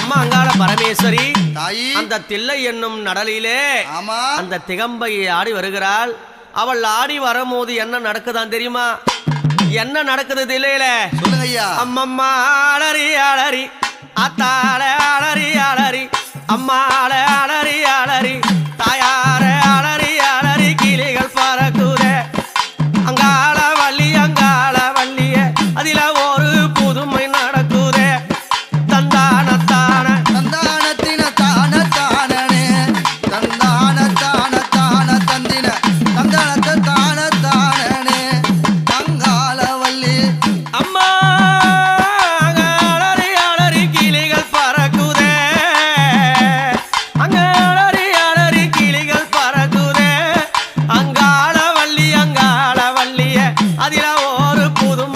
பரமேஸ்வரி. தாயி. அந்த தில்லை என்னும் நடலிலே ஆமா. அந்த திகம்பையை ஆடி வருகிறாள். அவள் ஆடி வரும்போது என்ன நடக்குதான் தெரியுமா? என்ன நடக்குது தில்லையில? சொல்லுங்க ஐயா. அம்மம்மா அலறி அலறி அத்தால அலறி அலறி. அலறி போதும்